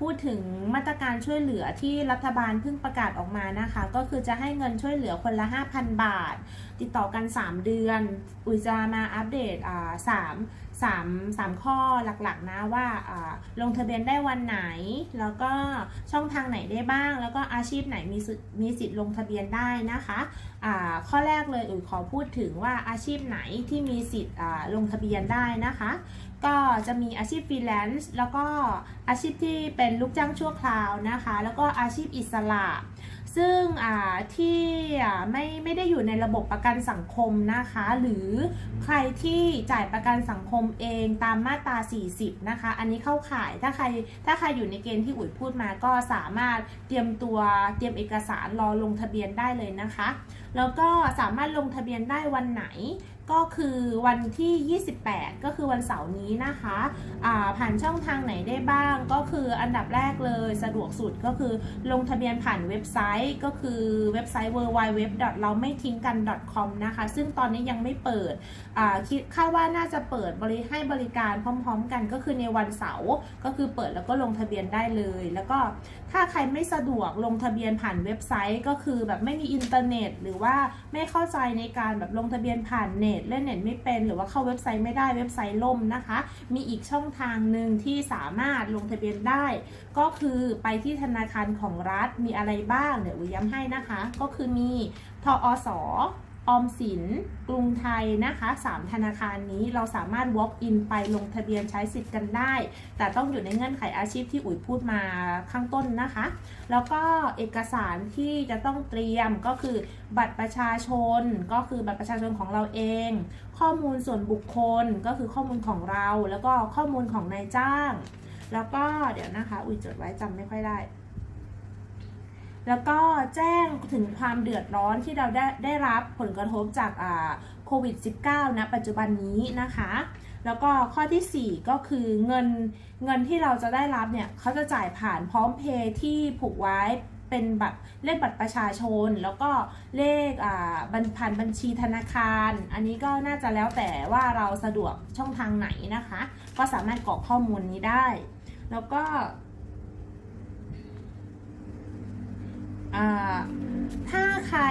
พูดถึงมาตรการช่วยเหลือที่รัฐบาลเพิ่งประกาศออกมานะคะ ก็คือจะให้เงินช่วยเหลือคนละ 5,000 บาท ติดต่อกัน 3 เดือน อุยจะมาอัปเดตอ่าสามสามสามข้อหลักๆนะว่าลงทะเบียนได้วันไหน แล้วก็ช่องทางไหนได้บ้าง แล้วก็อาชีพไหนมีสิทธิ์มีสิทธิ์ลงทะเบียนได้นะคะอ่าข้อแรกเลยอุยขอพูดถึงว่าอาชีพไหนที่มีสิทธิ์ลงทะเบียนได้นะคะ ก็จะมีอาชีพฟรีแลนซ์แล้วก็อาชีพที่เป็น็นลูกจ้างชั่วคราวนะคะ แล้วก็อาชีพอิสระ ซึ่งที่ไม่ไม่ได้อยู่ในระบบประกันสังคมนะคะ หรือใครที่จ่ายประกันสังคมเองตามมาตรา 40 นะคะ อันนี้เข้าข่ายถ้าใครถ้าใครอยู่ในเกณฑ์ที่อุ๋ยพูดมาก็สามารถเตรียมตัวเตรียมเอกสารรอลงทะเบียนได้เลยนะคะ แล้วก็สามารถลงทะเบียนได้วันไหน ก็คือวันที่ 28 ก็คือวันเสาร์นี้นะคะผ่านช่องทางไหนได้บ้าง ก็คืออันดับแรกเลยสะดวกสุดก็คือลงทะเบียนผ่านเว็บไซต์ ก็คือเว็บไซต์ w w w เราไม่ทิ้งกัน .com นะคะ ซึ่งตอนนี้ยังไม่เปิดคิดคาดว่าน่าจะเปิดบริให้บริการพร้อม ๆ กันก็คือในวันเสาร์ก็คือเปิดแล้วก็ลงทะเบียนได้เลย แล้วก็ถ้าใครไม่สะดวกลงทะเบียนผ่านเว็บไซต์ ก็คือแบบไม่มีอินเทอร์เน็ต หรือว่าไม่เข้าใจในการแบบลงทะเบียนผ่านเน็ตเล่นเน็ตไม่เป็น หรือว่าเข้าเว็บไซต์ไม่ได้เว็บไซต์ล่มนะคะ มีอีกช่องทางหนึ่งที่สามารถลงทะเบียนได้ ก็คือไปที่ธนาคารของรัฐมีอะไรบ้างเดี๋ยวอุยย้ำให้นะคะ ก็คือมีทอสอ อมสิน กรุงไทยนะคะ 3 ธนาคารนี้เราสามารถ walk in ไปลงทะเบียนใช้สิทธิ์กันได้ แต่ต้องอยู่ในเงื่อนไขอาชีพที่อุ๋ยพูดมาข้างต้นนะคะ แล้วก็เอกสารที่จะต้องเตรียมก็คือบัตรประชาชน ก็คือบัตรประชาชนของเราเอง ข้อมูลส่วนบุคคลก็คือข้อมูลของเรา แล้วก็ข้อมูลของนายจ้าง แล้วก็เดี๋ยวนะคะ อุ๋ยจดไว้จำไม่ค่อยได้ แล้วก็แจ้งถึงความเดือดร้อนที่เราได้ได้รับผลกระทบจากโควิด -19 นะปัจจุบันนี้นะคะ แล้วก็ข้อทีสี่4 ก็คือเงินเงินที่เราจะได้รับเนี่ยเขาจะจ่ายผ่านพร้อมเพย์ที่ผูกไว้เป็นแบบเลขบัตรประชาชน แล้วก็เลขอ่าบัญผ่านบัญชีธนาคาร อันนี้ก็น่าจะแล้วแต่ว่าเราสะดวกช่องทางไหนนะคะ ก็สามารถกรอกข้อมูลนี้ได้ แล้วก็ อ่า ถ้าใคร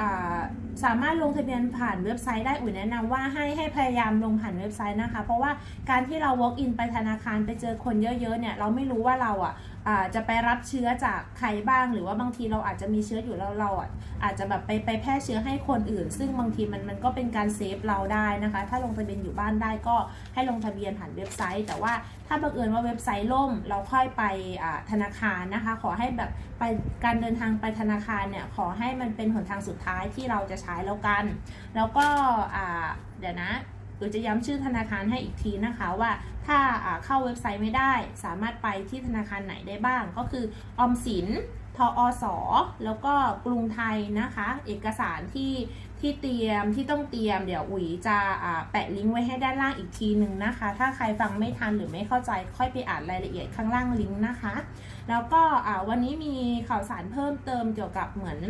อ่า สามารถลงทะเบียนผ่านเว็บไซต์ได้อุ๋ยแนะนำว่าให้ให้พยายามลงผ่านเว็บไซต์นะคะ เพราะว่าการที่เรา walk in ไปธนาคารไปเจอคนเยอะๆเนี่ยเราไม่รู้ว่าเราอะจะไปรับเชื้อจากใครบ้าง หรือว่าบางทีเราอาจจะมีเชื้ออยู่แล้วเราอะอาจจะแบบไปไปแพร่เชื้อให้คนอื่น ซึ่งบางทีมันมันก็เป็นการเซฟเราได้นะคะ ถ้าลงทะเบียนอยู่บ้านได้ก็ให้ลงทะเบียนผ่านเว็บไซต์ แต่ว่าถ้าบังเอิญว่าเว็บไซต์ล่มเราค่อยไปธนาคารนะคะ ขอให้แบบไปการเดินทางไปธนาคารเนี่ยขอให้มันเป็นหนทางสุดท้ายที่เราจะใช้แล้วกัน แล้วก็เดี๋ยวนะเดี๋ยวจะย้ำชื่อธนาคารให้อีกทีนะคะว่าถ้าเข้าเว็บไซต์ไม่ได้ สามารถไปที่ธนาคารไหนได้บ้าง ก็คือออมสินทออสแล้วก็กรุงไทยนะคะ เอกสารที่ที่เตรียมที่ต้องเตรียม เดี๋ยวอุ๋ยจะแปะลิงก์ไว้ให้ด้านล่างอีกทีหนึ่งนะคะ ถ้าใครฟังไม่ทันหรือไม่เข้าใจค่อยไปอ่านรายละเอียดข้างล่างลิงก์นะคะ แล้วก็วันนี้มีข่าวสารเพิ่มเติมเกี่ยวกับเหมือน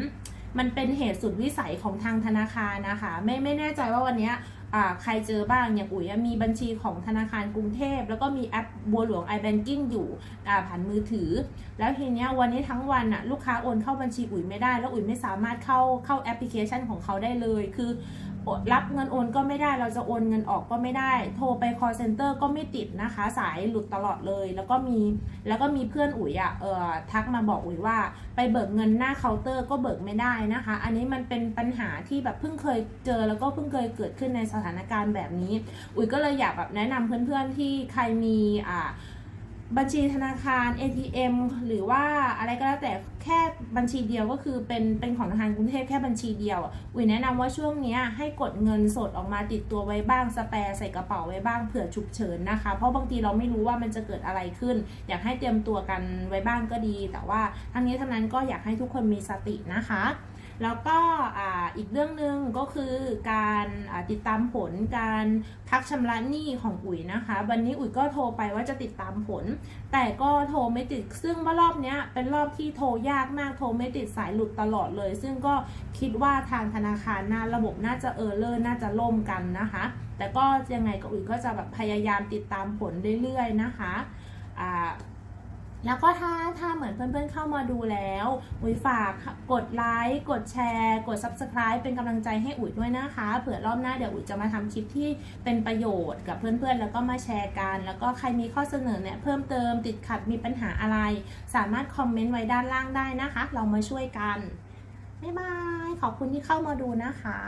มันเป็นเหตุสุดวิสัยของทางธนาคารนะคะ ไม่ไม่แน่ใจว่าวันนี้ใครเจอบ้างอย่างอุ๋ยมีบัญชีของธนาคารกรุงเทพ แล้วก็มีแอปบัวหลวง iBanking อยู่ผ่านมือถือ แล้วทีเนี้ยวันนี้ทั้งวันอะลูกค้าโอนเข้าบัญชีอุ๋ยไม่ได้ แล้วอุ๋ยไม่สามารถเข้าเข้าแอปพลิเคชันของเขาได้เลยคือ รับเงินโอนก็ไม่ได้เราจะโอนเงินออกก็ไม่ได้ โทรไป call center ก็ไม่ติดนะคะ สายหลุดตลอดเลย แล้วก็มีแล้วก็มีเพื่อนอุ๋ยอะเออทักมาบอกอุ๋ยว่า ไปเบิกเงินหน้าเคาน์เตอร์ก็เบิกไม่ได้นะคะ อันนี้มันเป็นปัญหาที่แบบเพิ่งเคยเจอแล้วก็เพิ่งเคยเกิดขึ้นในสถานการณ์แบบนี้ อุ๋ยก็เลยอยากแบบแนะนำเพื่อนๆที่ใครมีอ่า บัญชีธนาคาร ATM หรือว่าอะไรก็แล้วแต่แค่บัญชีเดียวก็คือเป็นเป็นของธนาคารกรุงเทพแค่บัญชีเดียวอุ๋ยแนะนำว่าช่วงนี้ให้กดเงินสดออกมาติดตัวไว้บ้างสแปร์ใส่กระเป๋าไว้บ้างเผื่อฉุกเฉินนะคะ เพราะบางทีเราไม่รู้ว่ามันจะเกิดอะไรขึ้น อยากให้เตรียมตัวกันไว้บ้างก็ดี แต่ว่าทั้งนี้ทั้งนั้นก็อยากให้ทุกคนมีสตินะคะแล้วก็อ่าอีกเรื่องหนึ่งก็คือการอ่าติดตามผลการพักชำระหนี้ของอุ๋ยนะคะ วันนี้อุ๋ยก็โทรไปว่าจะติดตามผลแต่ก็โทรไม่ติด ซึ่งว่ารอบเนี้ยเป็นรอบที่โทรยากมาก โทรไม่ติดสายหลุดตลอดเลย ซึ่งก็คิดว่าทางธนาคารน่าระบบน่าจะเออร์เลอร์น่าจะล่มกันนะคะ แต่ก็ยังไงก็อุ๋ยก็จะแบบพยายามติดตามผลเรื่อยๆนะคะ อ่า แล้วก็ถ้าถ้าเหมือนเพื่อนๆเข้ามาดูแล้วอุ๋ยฝากกดไลค์กดแชร์ กด Subscribe เป็นกำลังใจให้อุ๋ยด้วยนะคะ เผื่อรอบหน้าเดี๋ยวอุ๋ยจะมาทำคลิปที่เป็นประโยชน์กับเพื่อนๆ แล้วก็มาแชร์กัน แล้วก็ใครมีข้อเสนอเนี่ยเพิ่มเติมติดขัดมีปัญหาอะไร สามารถคอมเมนต์ไว้ด้านล่างได้นะคะ เรามาช่วยกันบ๊ายบายขอบคุณที่เข้ามาดูนะคะ